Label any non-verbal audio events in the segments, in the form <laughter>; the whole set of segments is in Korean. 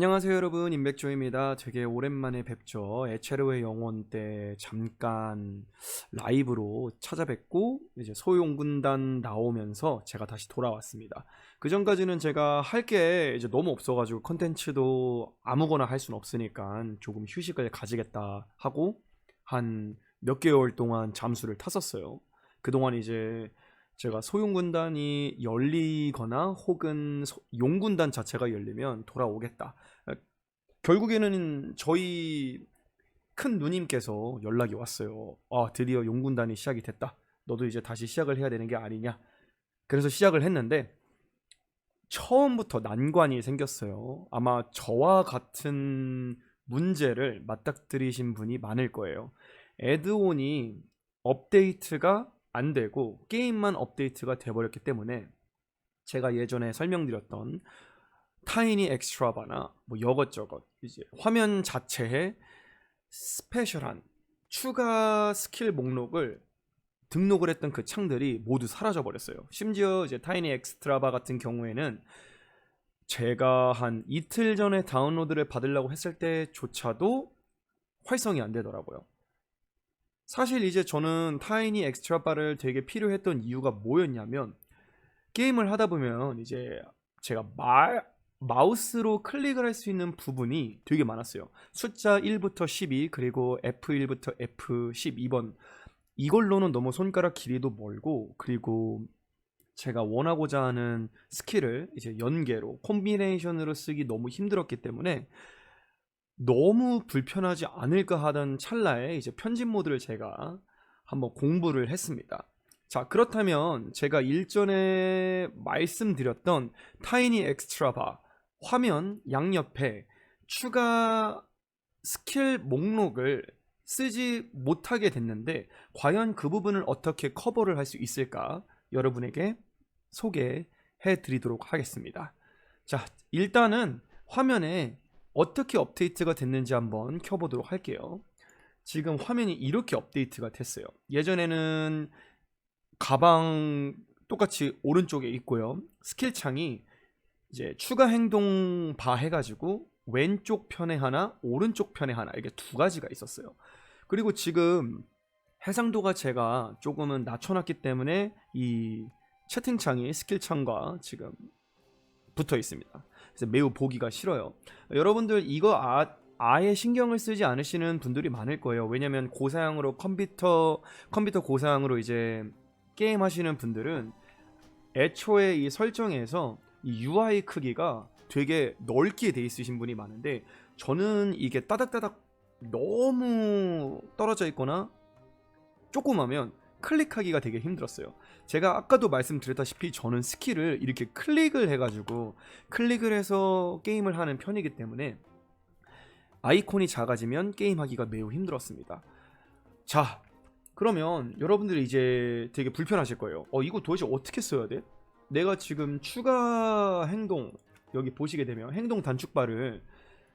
안녕하세요 여러분 임백조입니다. 되게 오랜만에 뵙죠. 에체르의 영혼 때 잠깐 라이브로 찾아뵙고 이제 소용군단 나오면서 제가 다시 돌아왔습니다. 그 전까지는 제가 할 게 이제 너무 없어가지고 컨텐츠도 아무거나 할 수는 없으니까 조금 휴식을 가지겠다 하고 한 몇 개월 동안 잠수를 탔었어요. 그동안 이제 제가 소용군단이 열리거나 혹은 소- 용군단 자체가 열리면 돌아오겠다. 아, 결국에는 저희 큰 누님께서 연락이 왔어요. 아, 드디어 용군단이 시작이 됐다. 너도 이제 다시 시작을 해야 되는 게 아니냐. 그래서 시작을 했는데 처음부터 난관이 생겼어요. 아마 저와 같은 문제를 맞닥뜨리신 분이 많을 거예요. 에드온이 업데이트가 안 되고 게임만 업데이트가 돼버렸기 때문에 제가 예전에 설명드렸던 타이니 엑스트라바나 뭐 이것저것 이제 화면 자체에 스페셜한 추가 스킬 목록을 등록을 했던 그 창들이 모두 사라져 버렸어요. 심지어 이제 타이니 엑스트라바 같은 경우에는 제가 한 이틀 전에 다운로드를 받으려고 했을 때조차도 활성이 안 되더라고요. 사실 이제 저는 타이니 엑스트라 바를 되게 필요했던 이유가 뭐였냐면 게임을 하다 보면 이제 제가 마, 마우스로 클릭을 할 수 있는 부분이 되게 많았어요. 숫자 1부터 12 그리고 F1부터 F12번 이걸로는 너무 손가락 길이도 멀고 그리고 제가 원하고자 하는 스킬을 이제 연계로 콤비네이션으로 쓰기 너무 힘들었기 때문에 너무 불편하지 않을까 하던 찰나에 이제 편집 모드를 제가 한번 공부를 했습니다. 자, 그렇다면 제가 일전에 말씀드렸던 타이니 엑스트라바 화면 양옆에 추가 스킬 목록을 쓰지 못하게 됐는데 과연 그 부분을 어떻게 커버를 할 수 있을까 여러분에게 소개해 드리도록 하겠습니다. 자, 일단은 화면에 어떻게 업데이트가 됐는지 한번 켜보도록 할게요. 지금 화면이 이렇게 업데이트가 됐어요. 예전에는 가방 똑같이 오른쪽에 있고요. 스킬 창이 이제 추가 행동 바 해가지고 왼쪽 편에 하나, 오른쪽 편에 하나 이게 두 가지가 있었어요. 그리고 지금 해상도가 제가 조금은 낮춰놨기 때문에 이 채팅창이 스킬창과 지금 붙어 있습니다. 그래서 매우 보기가 싫어요. 여러분들 이거 아, 아예 신경을 쓰지 않으시는 분들이 많을 거예요. 왜냐면 고사양으로 컴퓨터 컴퓨터 고사양으로 이제 게임 하시는 분들은 애초에 이 설정에서 이 UI 크기가 되게 넓게 돼 있으신 분이 많은데 저는 이게 따닥따닥 너무 떨어져 있거나 조그마면 클릭하기가 되게 힘들었어요. 제가 아까도 말씀드렸다시피 저는 스킬을 이렇게 클릭을 해가지고 클릭을 해서 게임을 하는 편이기 때문에 아이콘이 작아지면 게임하기가 매우 힘들었습니다. 자, 그러면 여러분들이 이제 되게 불편하실 거예요. 어, 이거 도대체 어떻게 써야 돼? 내가 지금 추가 행동 여기 보시게 되면 행동 단축바를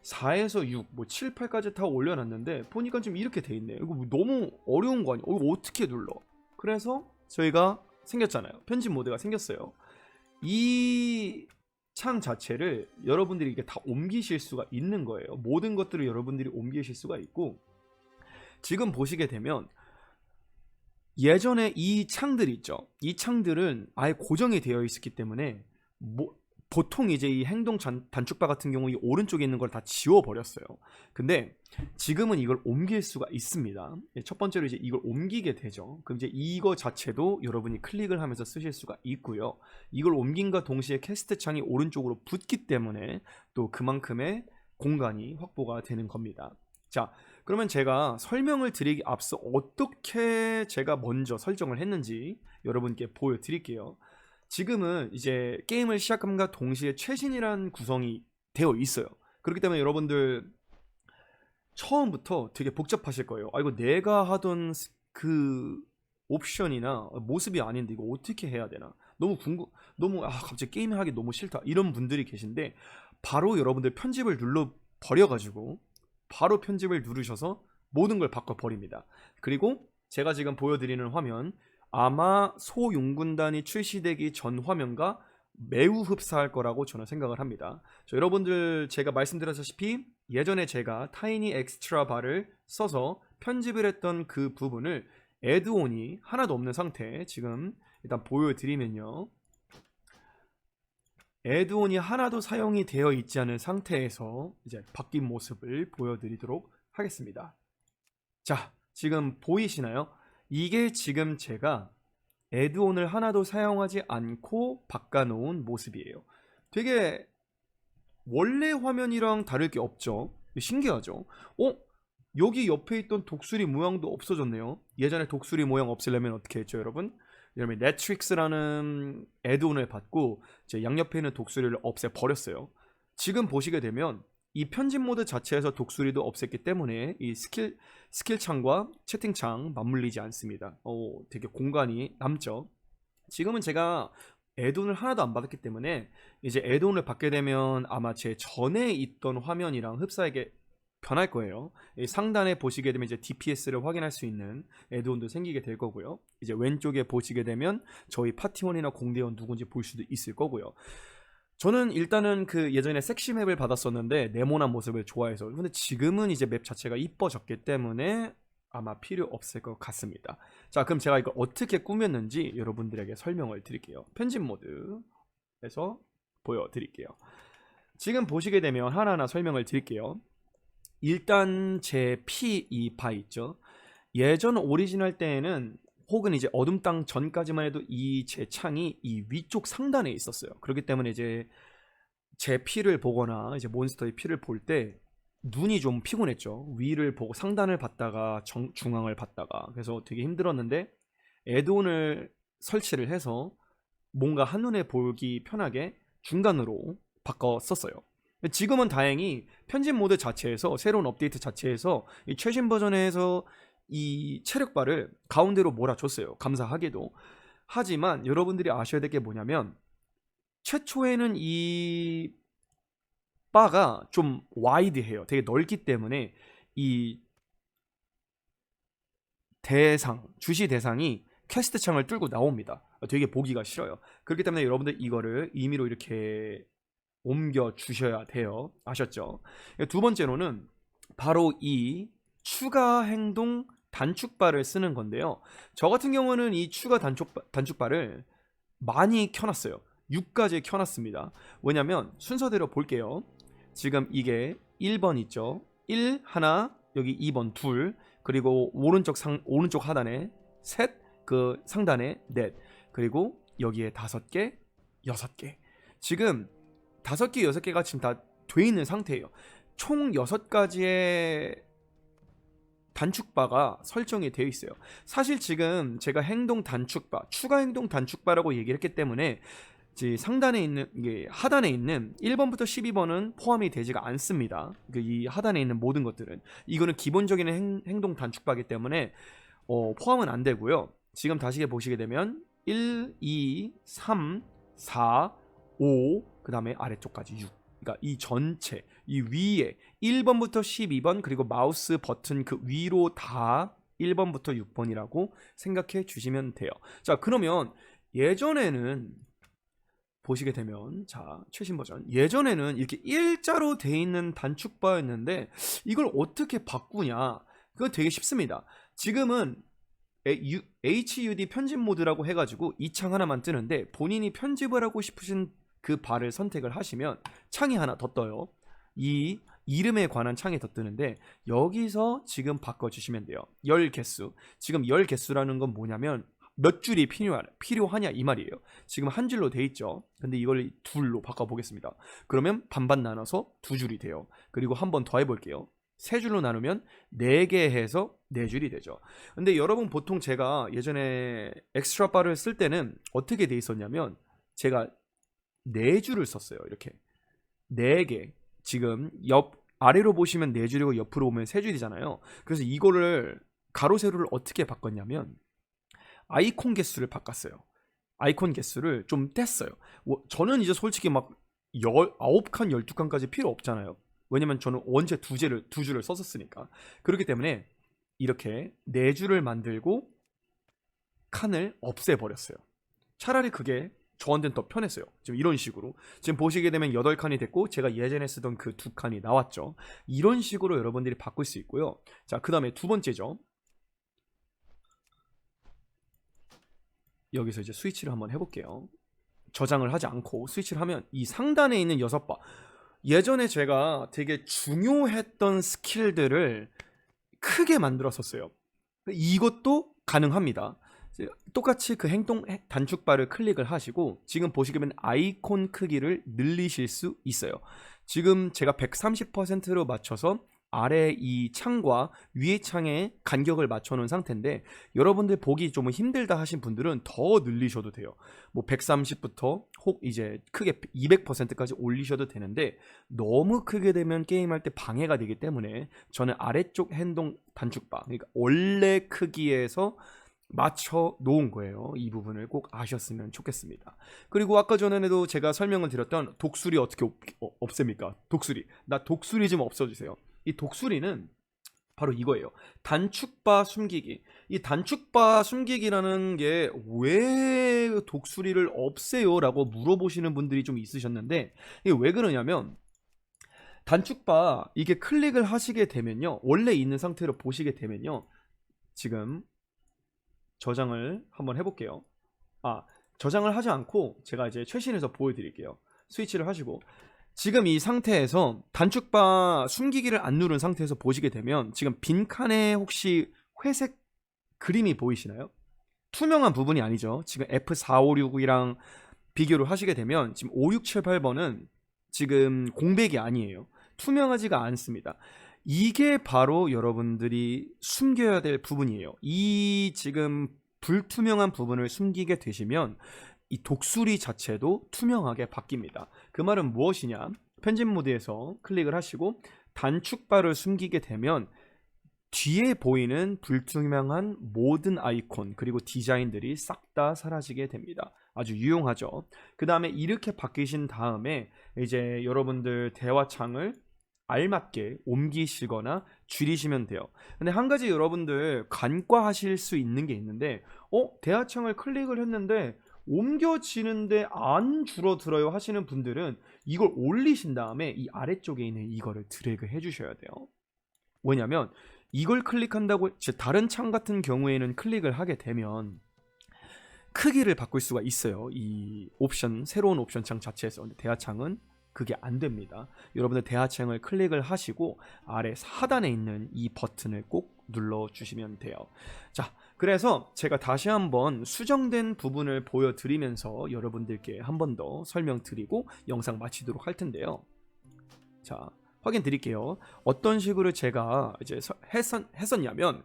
4에서 6, 뭐 7, 8까지 다 올려놨는데 보니까 좀 이렇게 돼 있네. 이거 뭐 너무 어려운 거 아니야? 어, 이거 어떻게 눌러? 그래서 저희가 생겼잖아요. 편집 모드가 생겼어요. 이 창 자체를 여러분들이 이게 다 옮기실 수가 있는 거예요. 모든 것들을 여러분들이 옮기실 수가 있고 지금 보시게 되면 예전에 이 창들 있죠. 이 창들은 아예 고정이 되어 있었기 때문에 뭐 보통 이제 이 행동 잔- 단축바 같은 경우 이 오른쪽에 있는 걸 다 지워 버렸어요. 근데 지금은 이걸 옮길 수가 있습니다. 예, 첫 번째로 이제 이걸 옮기게 되죠. 그럼 이제 이거 자체도 여러분이 클릭을 하면서 쓰실 수가 있고요. 이걸 옮긴과 동시에 캐스트 창이 오른쪽으로 붙기 때문에 또 그만큼의 공간이 확보가 되는 겁니다. 자, 그러면 제가 설명을 드리기 앞서 어떻게 제가 먼저 설정을 했는지 여러분께 보여드릴게요. 지금은 이제 게임을 시작함과 동시에 최신이란 구성이 되어 있어요. 그렇기 때문에 여러분들 처음부터 되게 복잡하실 거예요. 아 이거 내가 하던 스- 그 옵션이나 모습이 아닌데 이거 어떻게 해야 되나? 너무 궁금, 너무 아 갑자기 게임 하기 너무 싫다 이런 분들이 계신데 바로 여러분들 편집을 눌러 버려 가지고 바로 편집을 누르셔서 모든 걸 바꿔 버립니다. 그리고 제가 지금 보여드리는 화면 아마 소용군단이 출시되기 전 화면과 매우 흡사할 거라고 저는 생각을 합니다. 자, 여러분들 제가 말씀드렸다시피 예전에 제가 타이니 엑스트라 바를 써서 편집을 했던 그 부분을 에드온이 하나도 없는 상태 지금 일단 보여드리면요. 에드온이 하나도 사용이 되어 있지 않은 상태에서 이제 바뀐 모습을 보여드리도록 하겠습니다. 자, 지금 보이시나요? 이게 지금 제가 에드온을 하나도 사용하지 않고 바꿔놓은 모습이에요. 되게 원래 화면이랑 다를 게 없죠. 신기하죠? 어? 여기 옆에 있던 독수리 모양도 없어졌네요. 예전에 독수리 모양 없애려면 어떻게 했죠, 여러분? 여러분 넷트릭스라는 애드온을 받고 제 양옆에 있는 독수리를 없애 버렸어요. 지금 보시게 되면 이 편집 모드 자체에서 독수리도 없앴기 때문에 이 스킬 스킬 창과 채팅 창 맞물리지 않습니다. 어, 되게 공간이 남죠. 지금은 제가 애돈을 하나도 안 받았기 때문에 이제 애돈을 받게 되면 아마 제 전에 있던 화면이랑 흡사하게 변할 거예요. 이 상단에 보시게 되면 이제 DPS를 확인할 수 있는 애드온도 생기게 될 거고요. 이제 왼쪽에 보시게 되면 저희 파티원이나 공대원 누군지 볼 수도 있을 거고요. 저는 일단은 그 예전에 섹시 맵을 받았었는데 네모난 모습을 좋아해서 근데 지금은 이제 맵 자체가 이뻐졌기 때문에 아마 필요 없을 것 같습니다. 자, 그럼 제가 이걸 어떻게 꾸몄는지 여러분들에게 설명을 드릴게요. 편집 모드에서 보여드릴게요. 지금 보시게 되면 하나하나 설명을 드릴게요. 일단 제 P 이바 있죠. 예전 오리지널 때에는 혹은 이제 어둠 땅 전까지만 해도 이 제 창이 이 위쪽 상단에 있었어요. 그렇기 때문에 이제 제 피를 보거나 이제 몬스터의 피를 볼 때 눈이 좀 피곤했죠. 위를 보고 상단을 봤다가 정, 중앙을 봤다가 그래서 되게 힘들었는데 에드온을 설치를 해서 뭔가 한눈에 보기 편하게 중간으로 바꿨었어요. 지금은 다행히 편집 모드 자체에서 새로운 업데이트 자체에서 이 최신 버전에서 이 체력바를 가운데로 몰아줬어요. 감사하게도. 하지만 여러분들이 아셔야 될 게 뭐냐면 최초에는 이 바가 좀 와이드해요. 되게 넓기 때문에 이 대상 주시 대상이 퀘스트 창을 뚫고 나옵니다. 되게 보기가 싫어요. 그렇기 때문에 여러분들 이거를 임의로 이렇게 옮겨 주셔야 돼요. 아셨죠? 두 번째로는 바로 이 추가 행동 단축바를 쓰는 건데요. 저 같은 경우는 이 추가 단축, 단축바를 많이 켜놨어요. 6까지 켜놨습니다. 왜냐면 순서대로 볼게요. 지금 이게 1번 있죠. 1 하나 여기 2번 둘 그리고 오른쪽 상 오른쪽 하단에 셋 그 상단에 넷 그리고 여기에 다섯 개 여섯 개 지금 다섯 개 여섯 개가 지금 다 돼 있는 상태예요. 총 여섯 가지의 단축바가 설정이 되어 있어요. 사실 지금 제가 행동 단축바, 추가 행동 단축바라고 얘기를 했기 때문에 상단에 있는 하단에 있는 1번부터 12번은 포함이 되지가 않습니다. 그이 하단에 있는 모든 것들은 이거는 기본적인 행, 동 단축바기 때문에 어, 포함은 안 되고요. 지금 다시 보시게 되면 1, 2, 3, 4, 5, 그 다음에 아래쪽까지 6. 그러니까 이 전체 이 위에 1번부터 12번 그리고 마우스 버튼 그 위로 다 1번부터 6번이라고 생각해 주시면 돼요. 자, 그러면 예전에는 보시게 되면 자, 최신 버전. 예전에는 이렇게 일자로 돼 있는 단축바였는데 이걸 어떻게 바꾸냐? 그건 되게 쉽습니다. 지금은 HUD 편집 모드라고 해가지고 이 창 하나만 뜨는데 본인이 편집을 하고 싶으신 그 바를 선택을 하시면 창이 하나 더 떠요. 이 이름에 관한 창이 더 뜨는데 여기서 지금 바꿔주시면 돼요. 열 개수. 지금 열 개수라는 건 뭐냐면 몇 줄이 필요하, 필요하냐 이 말이에요. 지금 한 줄로 돼 있죠. 근데 이걸 둘로 바꿔보겠습니다. 그러면 반반 나눠서 두 줄이 돼요. 그리고 한 번 더 해볼게요. 세 줄로 나누면 네 개 해서 네 줄이 되죠. 근데 여러분 보통 제가 예전에 엑스트라 바를 쓸 때는 어떻게 돼 있었냐면 제가 네 줄을 썼어요. 이렇게 네 개. 지금 옆 아래로 보시면 네 줄이고 옆으로 오면 세 줄이잖아요. 그래서 이거를 가로 세로를 어떻게 바꿨냐면 아이콘 개수를 바꿨어요. 아이콘 개수를 좀 뗐어요. 저는 이제 솔직히 막 19칸, 12칸까지 필요 없잖아요. 왜냐면 저는 원체 두 줄을 두 줄을 썼었으니까. 그렇기 때문에 이렇게 네 줄을 만들고 칸을 없애 버렸어요. 차라리 그게 저한테는 더 편했어요. 지금 이런 식으로. 지금 보시게 되면 8칸이 됐고 제가 예전에 쓰던 그 두 칸이 나왔죠. 이런 식으로 여러분들이 바꿀 수 있고요. 자, 그 다음에 두 번째죠. 여기서 이제 스위치를 한번 해볼게요. 저장을 하지 않고 스위치를 하면 이 상단에 있는 여섯 바 예전에 제가 되게 중요했던 스킬들을 크게 만들었었어요. 이것도 가능합니다. 똑같이 그 행동 단축바를 클릭을 하시고 지금 보시게 되면 아이콘 크기를 늘리실 수 있어요. 지금 제가 130%로 맞춰서 아래 이 창과 위의 창의 간격을 맞춰 놓은 상태인데 여러분들 보기 좀 힘들다 하신 분들은 더 늘리셔도 돼요. 뭐 130부터 혹 이제 크게 200%까지 올리셔도 되는데 너무 크게 되면 게임할 때 방해가 되기 때문에 저는 아래쪽 행동 단축바 그러니까 원래 크기에서 맞춰 놓은 거예요. 이 부분을 꼭 아셨으면 좋겠습니다. 그리고 아까 전에도 제가 설명을 드렸던 독수리 어떻게 없, 어, 없앱니까? 독수리. 나 독수리 좀 없어주세요. 이 독수리는 바로 이거예요. 단축바 숨기기. 이 단축바 숨기기라는 게 왜 독수리를 없애요 라고 물어보시는 분들이 좀 있으셨는데 이게 왜 그러냐면 단축바 이게 클릭을 하시게 되면요. 원래 있는 상태로 보시게 되면요. 지금 저장을 한번 해볼게요. 아, 저장을 하지 않고 제가 이제 최신에서 보여드릴게요. 스위치를 하시고 지금 이 상태에서 단축바 숨기기를 안 누른 상태에서 보시게 되면 지금 빈칸에 혹시 회색 그림이 보이시나요? 투명한 부분이 아니죠. 지금 F456이랑 비교를 하시게 되면 지금 5678번은 지금 공백이 아니에요. 투명하지가 않습니다. 이게 바로 여러분들이 숨겨야 될 부분이에요. 이 지금 불투명한 부분을 숨기게 되시면 이 독수리 자체도 투명하게 바뀝니다. 그 말은 무엇이냐? 편집 모드에서 클릭을 하시고 단축바를 숨기게 되면 뒤에 보이는 불투명한 모든 아이콘 그리고 디자인들이 싹 다 사라지게 됩니다. 아주 유용하죠. 그 다음에 이렇게 바뀌신 다음에 이제 여러분들 대화창을 알맞게 옮기시거나 줄이시면 돼요. 근데 한 가지 여러분들 간과하실 수 있는 게 있는데, 어, 대하창을 클릭을 했는데 옮겨지는데 안 줄어들어요 하시는 분들은 이걸 올리신 다음에 이 아래쪽에 있는 이거를 드래그 해주셔야 돼요. 왜냐면 이걸 클릭한다고 다른 창 같은 경우에는 클릭을 하게 되면 크기를 바꿀 수가 있어요. 이 옵션 새로운 옵션 창 자체에서 근데 대하창은 그게 안 됩니다. 여러분들 대하창을 클릭을 하시고 아래 하단에 있는 이 버튼을 꼭 눌러 주시면 돼요. 자, 그래서 제가 다시 한번 수정된 부분을 보여드리면서 여러분들께 한 번 더 설명드리고 영상 마치도록 할 텐데요. 자, 확인 드릴게요. 어떤 식으로 제가 이제 했었, 했었냐면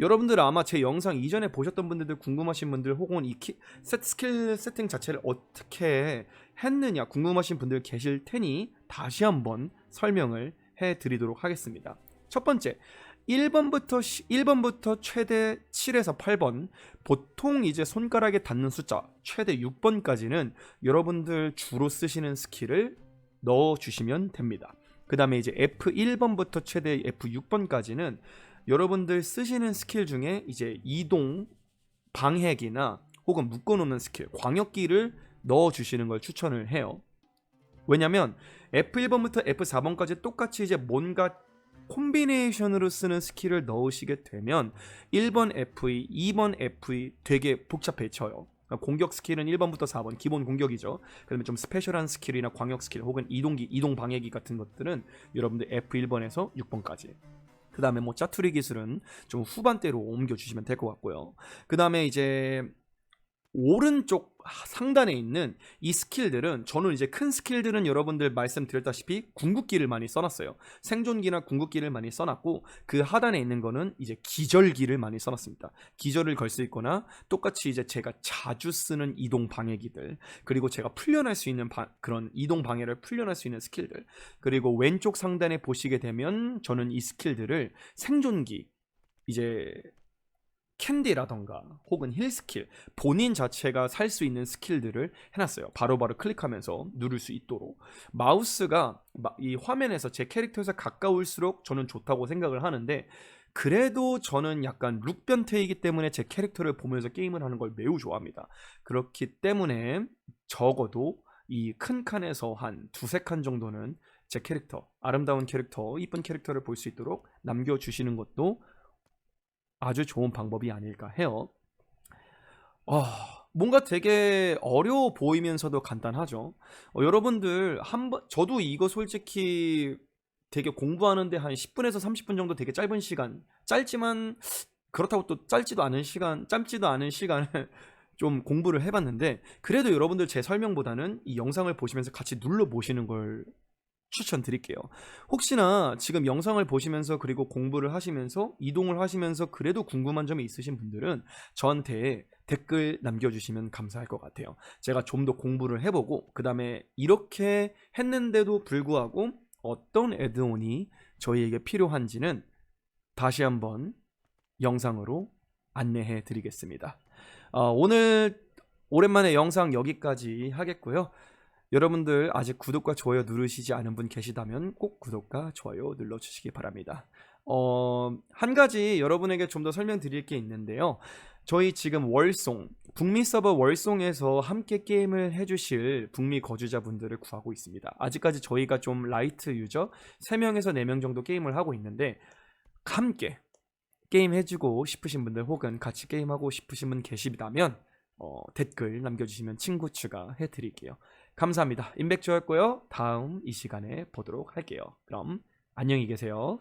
여러분들 아마 제 영상 이전에 보셨던 분들도 궁금하신 분들 혹은 이 키, 셋, 스킬 세팅 자체를 어떻게 했느냐 궁금하신 분들 계실 테니 다시 한번 설명을 해 드리도록 하겠습니다. 첫 번째 1번부터 1번부터 최대 7에서 8번 보통 이제 손가락에 닿는 숫자 최대 6번까지는 여러분들 주로 쓰시는 스킬을 넣어 주시면 됩니다. 그 다음에 이제 F1번부터 최대 F6번까지는 여러분들 쓰시는 스킬 중에 이제 이동, 방해기나 혹은 묶어놓는 스킬, 광역기를 넣어주시는 걸 추천을 해요. 왜냐면 F1번부터 F4번까지 똑같이 이제 뭔가 콤비네이션으로 쓰는 스킬을 넣으시게 되면 1번 FE, 2번 FE 되게 복잡해져요. 그러니까 공격 스킬은 1번부터 4번 기본 공격이죠. 그러면 좀 스페셜한 스킬이나 광역 스킬 혹은 이동기, 이동 방해기 같은 것들은 여러분들 F1번에서 6번까지 그 다음에 뭐 짜투리 기술은 좀 후반대로 옮겨주시면 될 것 같고요. 그 다음에 이제 오른쪽 상단에 있는 이 스킬들은 저는 이제 큰 스킬들은 여러분들 말씀드렸다시피 궁극기를 많이 써놨어요. 생존기나 궁극기를 많이 써놨고 그 하단에 있는 거는 이제 기절기를 많이 써놨습니다. 기절을 걸 수 있거나 똑같이 이제 제가 자주 쓰는 이동 방해기들 그리고 제가 풀려날 수 있는 바, 그런 이동 방해를 풀려날 수 있는 스킬들 그리고 왼쪽 상단에 보시게 되면 저는 이 스킬들을 생존기 이제 캔디라던가 혹은 힐 스킬 본인 자체가 살 수 있는 스킬들을 해놨어요. 바로바로 바로 클릭하면서 누를 수 있도록 마우스가 이 화면에서 제 캐릭터에서 가까울수록 저는 좋다고 생각을 하는데 그래도 저는 약간 룩 변태이기 때문에 제 캐릭터를 보면서 게임을 하는 걸 매우 좋아합니다. 그렇기 때문에 적어도 이 큰 칸에서 한 두세 칸 정도는 제 캐릭터, 아름다운 캐릭터, 이쁜 캐릭터를 볼 수 있도록 남겨주시는 것도 아주 좋은 방법이 아닐까 해요. 아, 뭔가 되게 어려워 보이면서도 간단하죠. 어, 여러분들 한번 저도 이거 솔직히 되게 공부하는데 한 10분에서 30분 정도 되게 짧은 시간, 짧지만 그렇다고 또 짧지도 않은 시간, 짧지도 않은 시간을 <laughs> 좀 공부를 해봤는데 그래도 여러분들 제 설명보다는 이 영상을 보시면서 같이 눌러 보시는 걸 추천드릴게요. 혹시나 지금 영상을 보시면서 그리고 공부를 하시면서 이동을 하시면서 그래도 궁금한 점이 있으신 분들은 저한테 댓글 남겨주시면 감사할 것 같아요. 제가 좀 더 공부를 해보고 그 다음에 이렇게 했는데도 불구하고 어떤 애드온이 저희에게 필요한지는 다시 한번 영상으로 안내해 드리겠습니다. 어, 오늘 오랜만에 영상 여기까지 하겠고요. 여러분들 아직 구독과 좋아요 누르시지 않은 분 계시다면 꼭 구독과 좋아요 눌러주시기 바랍니다. 어, 한 가지 여러분에게 좀 더 설명드릴 게 있는데요. 저희 지금 월송, 북미 서버 월송에서 함께 게임을 해주실 북미 거주자분들을 구하고 있습니다. 아직까지 저희가 좀 라이트 유저 3명에서 4명 정도 게임을 하고 있는데 함께 게임 해주고 싶으신 분들 혹은 같이 게임하고 싶으신 분 계시다면 어, 댓글 남겨주시면 친구 추가해 드릴게요. 감사합니다. 임백주였고요. 다음 이 시간에 보도록 할게요. 그럼 안녕히 계세요.